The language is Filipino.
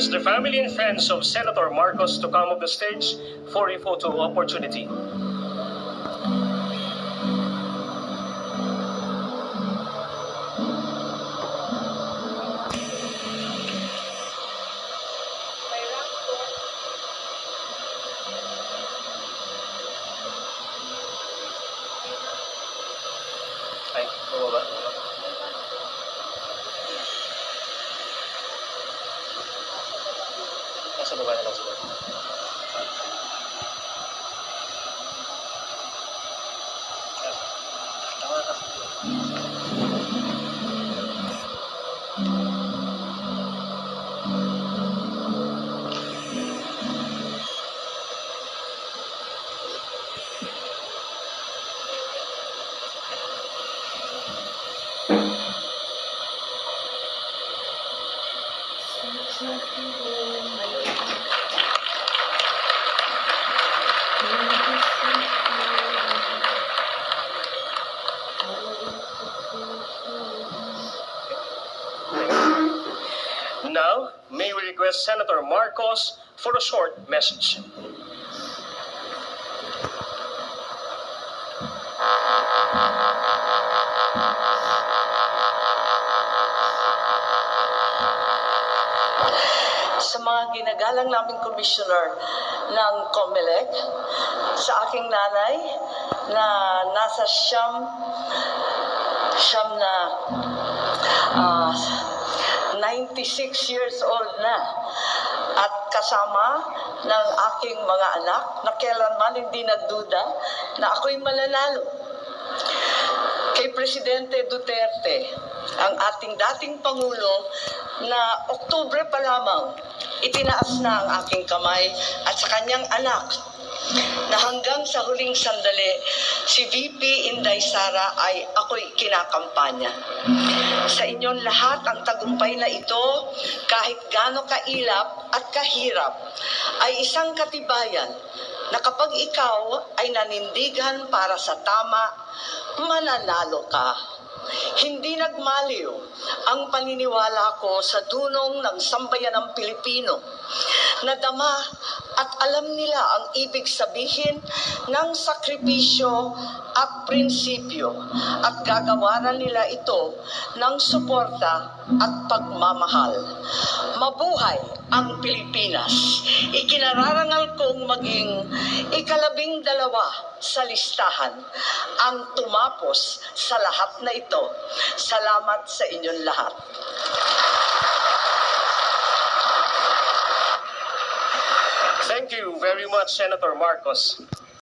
request the family and friends of Senator Marcos to come up the stage for a photo opportunity. Ay, bumaba. Nasa baba na lang sila. Tama Now, may we request Senator Marcos for a short message. Sa mga ginagalang naming commissioner ng COMELEC, sa aking nanay na nasa siyam, siyam na ah, 96 years old na. At kasama ng aking mga anak na kailanman hindi nagduda na ako'y mananalo. Kay Presidente Duterte, ang ating dating Pangulo, na Oktubre pa lamang, itinaas na ang aking kamay at sa kanyang anak na hanggang sa huling sandali, si VP Inday Sara ay ako'y kinakampanya. Sa inyong lahat, ang tagumpay na ito, kahit gaano kailap at kahirap, ay isang katibayan na kapag ikaw ay nanindigan para sa tama, mananalo ka. Hindi nagmaliw ang paniniwala ko sa dunong ng sambayan ng Pilipino. Nadama at alam nila ang ibig sabihin ng sakripisyo at prinsipyo at gagawaran nila ito ng suporta at pagmamahal. Mabuhay ang Pilipinas. Ikinararangal kong maging ikalabing dalawa sa listahan ang tumapos sa lahat na ito. Salamat sa inyong lahat. Thank you very much, Senator Marcos.